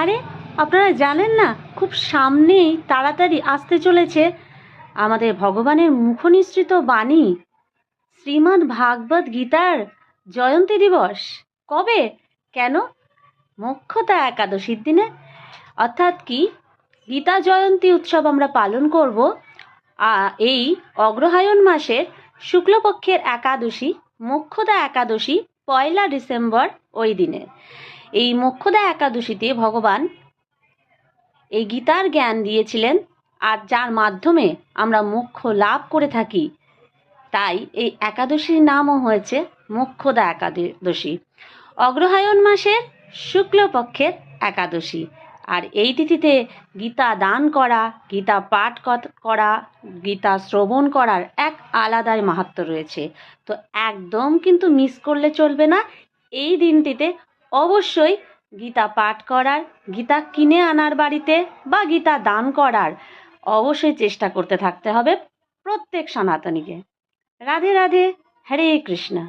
আরে, আপনারা জানেন না, খুব সামনেই তাড়াতাড়ি আসতে চলেছে আমাদের ভগবানের মুখনিসৃত বাণী, শ্রীমদ্ ভাগবত গীতার জয়ন্তী দিবস। কবে? কেন? মোক্ষতা একাদশীর দিনে। অর্থাৎ কি? গীতা জয়ন্তী উৎসব আমরা পালন করব এই অগ্রহায়ণ মাসের শুক্লপক্ষের একাদশী, মোক্ষদা একাদশী, পয়লা ডিসেম্বর ওই দিনে। এই মোক্ষদা একাদশীতে ভগবান এই গীতার জ্ঞান দিয়েছিলেন আর যার মাধ্যমে আমরা মোক্ষ লাভ করে থাকি। তাই এই একাদশীর নামও হয়েছে মোক্ষদা একাদশী। অগ্রহায়ণ মাসের শুক্লপক্ষের একাদশী। আর এই তিথিতে গীতা দান করা, গীতা পাঠ করা গীতা শ্রবণ করার এক আলাদাই মাহাত্ম্য রয়েছে। তো একদম কিন্তু মিস করলে চলবে না। এই দিনটিতে অবশ্যই গীতা পাঠ করার, গীতা কিনে আনার বাড়িতে বা গীতা দান করার অবশ্যই চেষ্টা করতে থাকতে হবে প্রত্যেক সনাতনীকে। রাধে রাধে, হরে কৃষ্ণা।